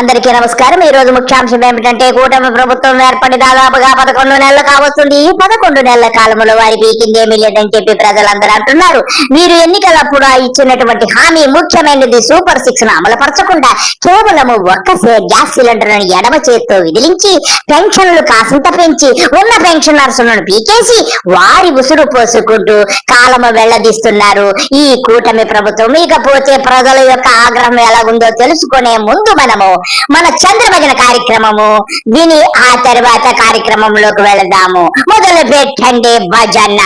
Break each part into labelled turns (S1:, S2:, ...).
S1: అందరికీ నమస్కారం. ఈ రోజు ముఖ్యాంశం ఏమిటంటే కూటమి ప్రభుత్వం ఏర్పడి దాదాపుగా పదకొండు నెలలు కావస్తుంది. ఈ పదకొండు నెలల కాలంలో వారి పీకిందేమీ లేదని చెప్పి ప్రజలందరూ అంటున్నారు. వీరు ఎన్నికలప్పుడు ఇచ్చినటువంటి హామీ ముఖ్యమైనది సూపర్ సిక్స్ను అమలుపరచకుండా కేవలము ఒక్క గ్యాస్ సిలిండర్ ఎడమ చేత్తో విదిలించి పెన్షన్లు కాసింత పెంచి ఉన్న పెన్షనర్స్ పీకేసి వారి ఉసురు పోసుకుంటూ కాలము వెళ్ళదీస్తున్నారు. ఈ కూటమి ప్రభుత్వం. ఇకపోతే ప్రజల యొక్క ఆగ్రహం ఎలా ఉందో తెలుసుకునే ముందు మనము మన చంద్రభజన కార్యక్రమము. విని ఆ తర్వాత కార్యక్రమంలోకి వెళదాము. మొదలు పెట్టండి భజన.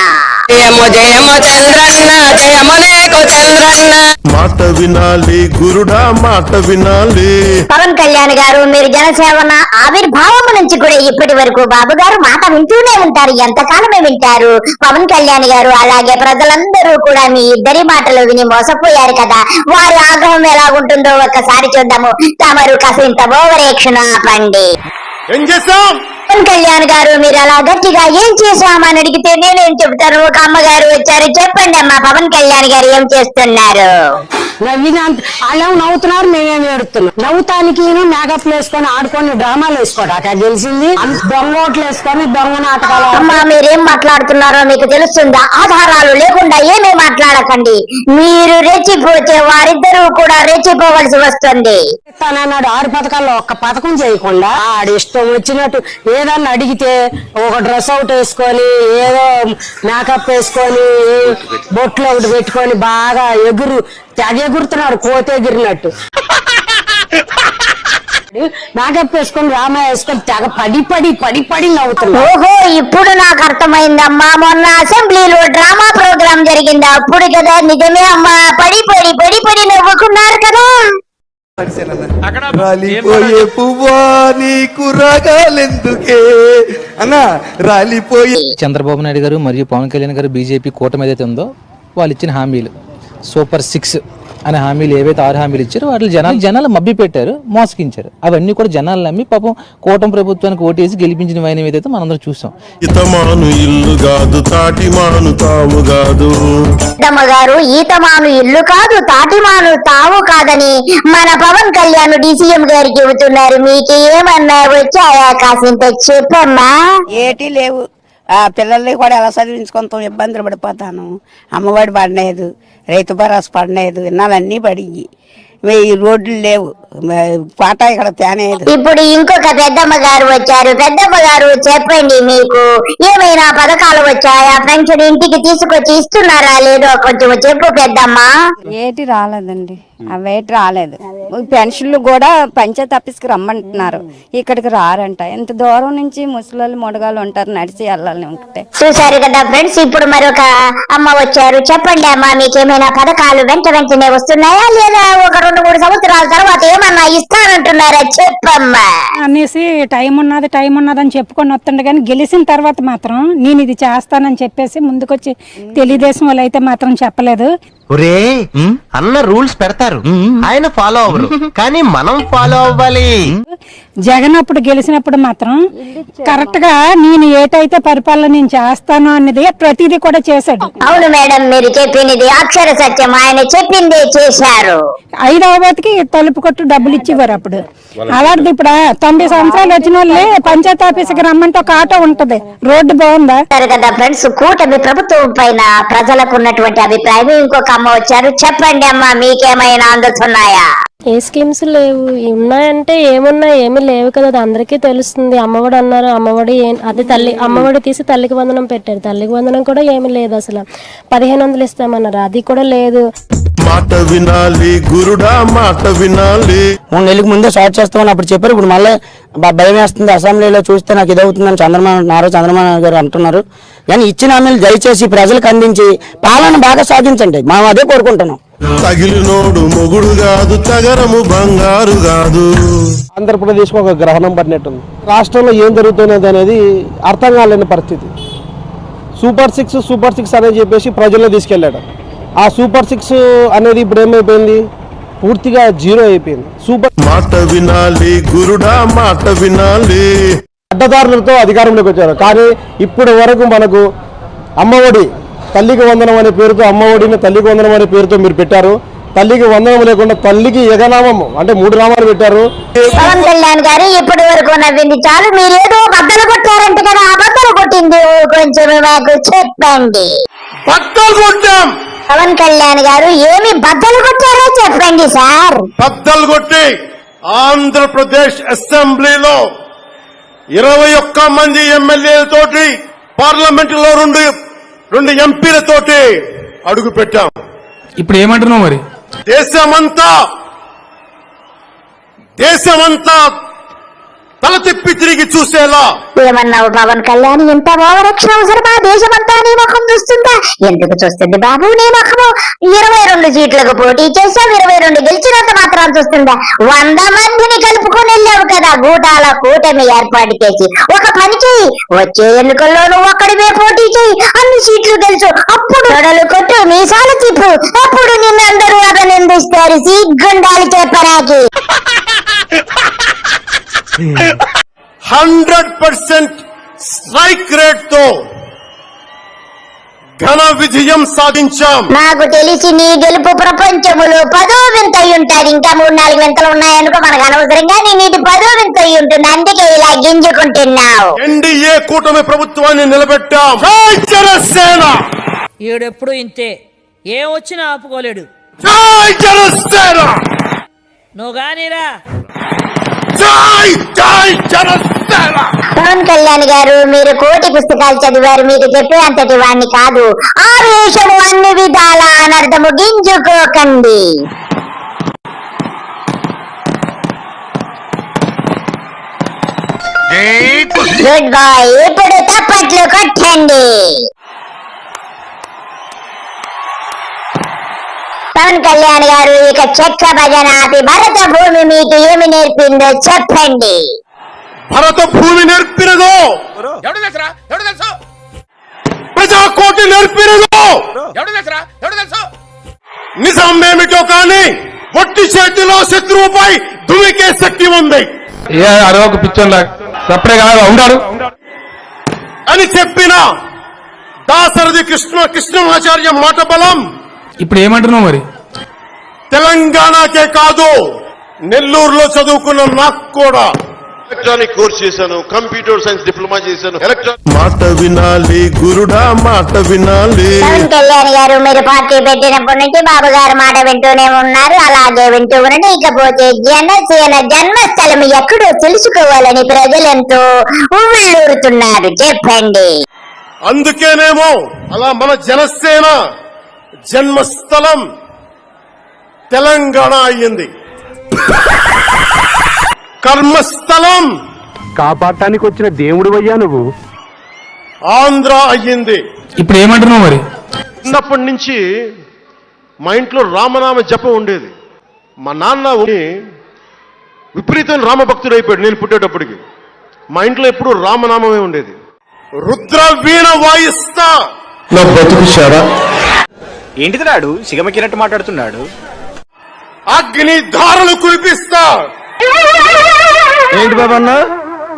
S2: జయము జయము చంద్రన్న జయము నీకు చంద్రన్న
S3: మాట వినాలి గురుడా మాట వినాలి.
S1: పవన్ కళ్యాణ్ గారు మీరు జనసేవన ఆవిర్భావం నుంచి కూడా ఇప్పటి వరకు బాబు గారు మాట వింటూనే ఉంటారు. ఎంతకాలమే వింటారు? పవన్ కళ్యాణ్ గారు అలాగే ప్రజలందరూ కూడా మీ ఇద్దరి మాటలు విని మోసపోయారు కదా. వారి ఆగ్రహం ఎలా ఉంటుందో ఒక్కసారి చూద్దాము. తమరు కాసింత ఓవరేక్షణ ఆపండి.
S3: ఏం చేస్తాం
S1: పవన్ కళ్యాణ్ గారు మీరు అలా గట్టిగా ఏం చేశామని అడిగితే నేనేం చెప్తాను ఒక అమ్మగారు వచ్చారు. చెప్పండి అమ్మా పవన్ కళ్యాణ్ గారు ఏం చేస్తున్నారు?
S4: నవ్వినంత అలా నవ్వుతున్నారు మేమేమి ఏడుతున్నాం నవ్వుతానికి మేకప్ వేసుకొని ఆడుకొని డ్రామాలు వేసుకోడు. అక్కడ గెలిచింది అంత దొంగ ఓట్లు వేసుకొని దొంగ నాటకాలు
S1: అమ్మా మీరేం మాట్లాడుతున్నారో మీకు తెలుస్తుందా? ఆధారాలు లేకుండా ఏమీ మాట్లాడకండి. మీరు రెచ్చిపోతే వారిద్దరూ కూడా రెచ్చిపోవలసి వస్తుంది.
S4: ఆడిస్తానన్నాడు ఆరు పథకాల్లో ఒక్క పథకం చేయకుండా ఆడి ఇష్టం వచ్చినట్టు ఏదన్నా అడిగితే ఒక డ్రెస్ అవుట్ వేసుకొని ఏదో మేకప్ వేసుకొని బొట్లు ఒకటి పెట్టుకొని బాగా ఎగురు తెగ ఎగురుతున్నాడు కోత ఎగిరినట్టు. మేకప్ వేసుకొని రామాయ వేసుకొని తెగ పడి పడి పడి పడి నవ్వుతున్నాడు.
S1: ఓహో ఇప్పుడు నాకు అర్థమైందమ్మా మొన్న అసెంబ్లీలో డ్రామా ప్రోగ్రామ్ జరిగింది. అప్పుడు కదా నిజమే అమ్మా. పడి పడి పడి పడి నవ్వుకున్నారు కదా.
S5: రాలిపోయే పువ్వా నీకు రాగాలెందుకే? అన్న రాలిపోయే
S6: చంద్రబాబు నాయుడు గారు మరియు పవన్ కళ్యాణ్ గారు బీజేపీ కూటమి ఏదైతే ఉందో వాళ్ళు ఇచ్చిన హామీలు. Super six. అనే హామీలు ఏవైతే ఆరు హామీలు ఇచ్చారో వాటి జనాలు జనాలు మభ్య పెట్టారు మోసగించారు. అవన్నీ కూడా జనాలు నమ్మి పాపం కూటమి ప్రభుత్వానికి ఓటేసి గెలిపించిన వైన ఏదైతే మనందరం చూసాం.
S3: ఇతమాను ఇల్లు కాదు తాటి మాను తాము కాదు.
S1: గారు ఈతమాను ఇల్లు కాదు తాటిమాను తావు కాదని మన పవన్ కళ్యాణ్ డిసిఎం గారికి చెబుతున్నారు. మీకు ఏమన్నా వచ్చాయా? కాసింత చెప్పమ్మా.
S7: ఏటి లేవు. ఆ పిల్లల్ని కూడా ఎలా చదివించుకుంటాం ఇబ్బందులు పడిపోతాను? అమ్మఒడి పడలేదు రైతు భరోసా పడలేదు ఇన్నాళ్ళన్నీ పడింది. ఈ రోడ్లు లేవు. పాట ఇక్కడ తేనేది
S1: ఇప్పుడు ఇంకొక పెద్దమ్మ గారు వచ్చారు. పెద్దమ్మ గారు చెప్పండి మీకు ఏమైనా పథకాలు వచ్చాయా? పెన్షన్ ఇంటికి తీసుకొచ్చి ఇస్తున్నారా లేదో కొంచెం చెప్పు పెద్దమ్మ.
S8: ఏటి రాలేదండి. అవేటి రాలేదు. పెన్షన్లు కూడా పంచాయతీ ఆఫీస్కి రమ్మంటున్నారు. ఇక్కడికి రారంట. ఇంత దూరం నుంచి ముసలి మొడగాలు ఉంటారు నడిచి వెళ్ళాలి ఉంటే.
S1: చూశారు కదా ఫ్రెండ్స్ ఇప్పుడు మరొక అమ్మ వచ్చారు. చెప్పండి అమ్మ మీకు ఏమైనా పథకాలు వెంట వెంటనే వస్తున్నాయా లేదా ఒక రెండు మూడు సంవత్సరాల తర్వాత ఏమన్నా ఇస్తానంటున్నారా చెప్పమ్మా.
S9: అనేసి టైం ఉన్నది టైం ఉన్నది అని చెప్పుకొని వస్తుండే కానీ గెలిచిన తర్వాత మాత్రం నేను ఇది చేస్తానని చెప్పేసి ముందుకొచ్చి తెలుగుదేశం వాళ్ళు అయితే మాత్రం చెప్పలేదు.
S10: ఒరే అన్న రూల్స్ పెడతారు. ఆయన ఫాలో అవ్వరు. కానీ మనం ఫాలో అవ్వాలి.
S9: జగన్ అప్పుడు గెలిచినప్పుడు మాత్రం కరెక్ట్గా నేను ఏటైతే పరిపాలన నేను చేస్తాను అనేది ప్రతిదీ కూడా చేశాడు.
S1: అవును మేడం మీరు చెప్పినది అక్షర సత్యం. ఆయన చెప్పిందే చేశారు.
S9: ఐదవతికి తలుపు కొట్టు డబ్బులు ఇచ్చేవారు అప్పుడు. అలాంటిది ఇప్పుడు తొంభై సంవత్సరాలు వచ్చిన వాళ్ళే పంచాయతీ ఆఫీస్కి రమ్మంటే ఒక ఆటో ఉంటది. రోడ్డు బాగుందా?
S1: కదా ఫ్రెండ్స్ కూటమి ప్రభుత్వం పైన ప్రజలకు ఉన్నటువంటి అభిప్రాయం. ఇంకొక అమ్మ వచ్చారు. చెప్పండి అమ్మా మీకేమైనా అందుతున్నాయా?
S11: ఏ స్కీమ్స్ లేవు. ఉన్నాయంటే ఏమున్నా ఏమి లేవు కదా అది అందరికీ తెలుస్తుంది. అమ్మఒడి అన్నారు అమ్మఒడి ఏం అది తల్లి అమ్మఒడి తీసి తల్లికి వందనం పెట్టారు. తల్లికి వందనం కూడా ఏమీ లేదు అసలు. పదిహేను వందలు ఇస్తామన్నారు. అది కూడా లేదు.
S3: మాట వినాలి గురుడా మాట వినాలి.
S4: మూడు నెలలకు ముందే స్టార్ట్ చేస్తామని అప్పుడు చెప్పారు. ఇప్పుడు మళ్ళీ భయం వేస్తుంది. అసెంబ్లీలో చూస్తే నాకు ఇదవుతుందని చంద్రబాబు నారా చంద్రబాబు నాయుడు గారు అంటున్నారు. కానీ ఇచ్చిన హామీలు దయచేసి ప్రజలకు అందించి పాలన బాగా సాగించండి మనం అదే కోరుకుంటున్నాం.
S3: తగిలినోడు మొగుడు కాదు తగరము బంగారు కాదు.
S5: ఆంధ్రప్రదేశ్ ఒక గ్రహణం పడినట్టుంది. రాష్ట్రంలో ఏం జరుగుతున్నది అనేది అర్థం కాలేని పరిస్థితి. సూపర్ సిక్స్ సూపర్ సిక్స్ అనేది చెప్పేసి ప్రజల్లో తీసుకెళ్ళాడు ఆ సూపర్ సిక్స్ అనేది ఇప్పుడు ఏమైపోయింది? పూర్తిగా జీరో అయిపోయింది. సూపర్
S3: మాట వినాలి గురుడా మాట వినాలి.
S5: అడ్డదారులతో అధికారంలోకి వచ్చారు. కానీ ఇప్పటి వరకు మనకు అమ్మఒడి తల్లికి వందనం అనే పేరుతో అమ్మఒడిని తల్లికి వందనం అనే పేరుతో మీరు పెట్టారు. తల్లికి వందనం లేకుండా తల్లికి ఎగనామము అంటే మూడు నామాలు పెట్టారు.
S1: పవన్ కళ్యాణ్ గారు ఇప్పటి వరకు నవ్వింది. చాలు మీరేదో బద్దలు కొట్టారంట కదా. ఆ బద్దలు కొట్టింది. కొంచెం మాకు చెప్పండి.
S3: బద్దలు కొట్టాం.
S1: పవన్ కళ్యాణ్ గారు ఏమి బద్దలు కొట్టారో చెప్పండి సార్.
S3: బద్దలు కొట్టి ఆంధ్రప్రదేశ్ అసెంబ్లీలో ఇరవై ఒక్క మంది ఎమ్మెల్యేలతోటి పార్లమెంట్లో రెండు రెండు ఎంపీలతోటి అడుగు పెట్టాం.
S2: ఇప్పుడు ఏమంటున్నావు మరి?
S3: దేశమంతా దేశమంతా తల తిప్పి తిరిగి చూసేలా.
S1: ఏమన్నావు పవన్ కళ్యాణ్? ఇంత ఓవరక్షణ అవసరమా? దేశమంతా నీ ముఖం చూస్తుందా? ఎందుకు చూస్తుంది బాబు నీ ముఖము? ఇరవై రెండు సీట్లకు పోటీ చేసావు ఇరవై రెండు గెలిచినంత మాత్రం చూస్తుందా? వంద మందిని కలుపుకొని వెళ్ళావు కదా గూటాల కూటమి ఏర్పాటు చేసి. ఒక పని చేయి వచ్చే ఎన్నికల్లో నువ్వు ఒక్కడివే పోటీ చెయ్యి. అన్ని సీట్లు గెలుచు. అప్పుడు తొడలు కొట్టు మీసాలు తిప్పు. అప్పుడు నిన్నందరూ అభినందిస్తారు సిగ్గుండాలి చెప్పరాకి
S3: హండ్రెడ్ పర్సెంట్ స్ట్రైక్ రేట్తో ఘన విజయం సాధించాం.
S1: నాకు తెలిసి నీ గెలుపు ప్రపంచములో పదో వింత అయి ఉంటాది. ఇంకా మూడు నాలుగు వింతలు ఉన్నాయనుకో మనకు అనవసరంగా నీ నీటి పదో వింత అయి ఉంటుంది. అందుకే ఇలా గింజుకుంటున్నావు.
S3: ఎన్డీఏ కూటమి ప్రభుత్వాన్ని నిలబెట్టాం. జై జనసేన!
S12: ఈడెప్పుడు ఇంతే. ఏం వచ్చినా ఆపుకోలేడు.
S3: జై జనసేన!
S12: నువ్వు
S3: జనసేన
S1: పవన్ కళ్యాణ్ గారు మీరు కోటి పుస్తకాలు చదివారు మీకు చెప్పే అంతటి వాణ్ణి కాదు. ఆవేశము అన్ని విధాల అనర్థము గింజుకోకండి. గుడ్ బాయ్ ఇప్పుడు తప్పట్లు కొట్టండి. పవన్ కళ్యాణ్ గారు ఇక చెక్క భజన ఆపి భరత భూమి మీకు ఏమి నేర్పిందో చెప్పండి.
S3: భరత భూమి నేర్పినదో ప్రజాకోటి నేర్పినదో నిజం ఏమిటో కానీ ఒట్టి చేతిలో శత్రువుపై దుమికే శక్తి ఉంది.
S2: ఏ అరవకు పిచ్చోన్లా. సప్పుడే కాదు ఉండాడు.
S3: అని చెప్పిన దాసరథి కృష్ణ కృష్ణమాచార్య మాట బలం
S2: ఇప్పుడు ఏమంటున్నావు మరి?
S3: తెలంగాణకే కాదు నెల్లూరులో చదువుకున్న నాకు కూడా.
S13: ఎలక్ట్రానిక్ కోర్స్ చేశాను కంప్యూటర్ సైన్స్ డిప్లొమా చేశాను ఎలక్ట్రానిక్
S3: మాట వినాలి గురుడా మాట వినాలి.
S1: పవన్ కళ్యాణ్ గారు మీరు పార్టీ పెట్టినప్పటి నుంచి బాబు గారు మాట వింటూనే ఉన్నారు. అలాగే వింటూ ఉండండి. ఇకపోతే జనసేన జన్మస్థలం ఎక్కడో తెలుసుకోవాలని ప్రజలెంతో ఉవ్విళ్ళూరుతున్నారు. చెప్పండి.
S3: అందుకేనేమో అలా మన జనసేన జన్మస్థలం తెలంగాణ అయ్యింది. కర్మస్థలం.
S5: కాపాడటానికి వచ్చిన దేవుడు అయ్యా నువ్వు.
S3: ఆంధ్ర అయ్యింది.
S2: ఇప్పుడు ఏమంటున్నావు మరి?
S13: చిన్నప్పటి నుంచి మా ఇంట్లో రామనామ జపం ఉండేది. మా నాన్న ఉండి విపరీతం రామభక్తుడు అయిపోయాడు నేను పుట్టేటప్పటికి. మా ఇంట్లో ఎప్పుడు రామనామమే ఉండేది.
S3: రుద్ర వీణ వాయిస్తా.
S5: నా బతుకు
S10: ఏంటిది నాడు సిగమకినట్టు మాట్లాడుతున్నాడు.
S3: అగ్ని ధారలు కురిపిస్తా.
S5: ఏంటి బాబా అన్న?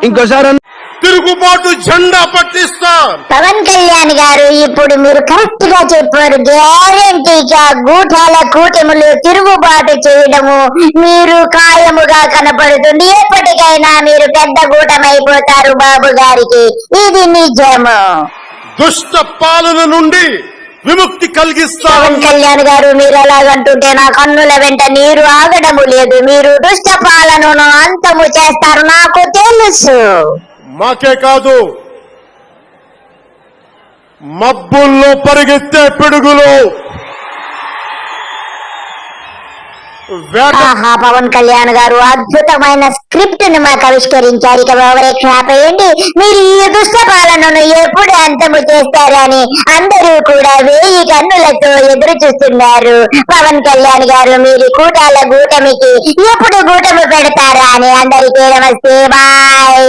S5: ఇంకోసారి
S3: తిరుగుబాటు జెండా పట్టిస్తా.
S1: పవన్ కళ్యాణ్ గారు ఇప్పుడు మీరు కరెక్ట్గా చెప్పారు. గ్యారంటీగా గూఠాల కూటములు తిరుగుబాటు చేయడము మీరు ఖాయముగా కనపడుతుంది. ఎప్పటికైనా మీరు పెద్ద కూటమైపోతారు బాబు గారికి. ఇది నిజము.
S3: దుష్ట పాలన నుండి విముక్తి కలిగిస్తా
S1: పవన్ కళ్యాణ్ గారు మీరు ఎలాగంటుంటే నా కన్నుల వెంట నీరు ఆగడము లేదు. మీరు దుష్ట పాలనను అంతము చేస్తారు. నాకు తెలుసు.
S3: మాకే కాదు మబ్బుల్లో పరిగెత్తే పిడుగులు.
S1: పవన్ కళ్యాణ్ గారు అద్భుతమైన స్క్రిప్ట్ని మాకు ఆవిష్కరించారు. ఇక ఆపేయండి మీరు ఈ దుష్ట పాలనను ఎప్పుడు అంతము చేస్తారని అందరూ కూడా వేయి కన్నులతో ఎదురు చూస్తున్నారు. పవన్ కళ్యాణ్ గారు మీరు కూటాల గూటమికి ఎప్పుడు గూటమి పెడతారా అని అందరికీ నమస్తే బాయ్.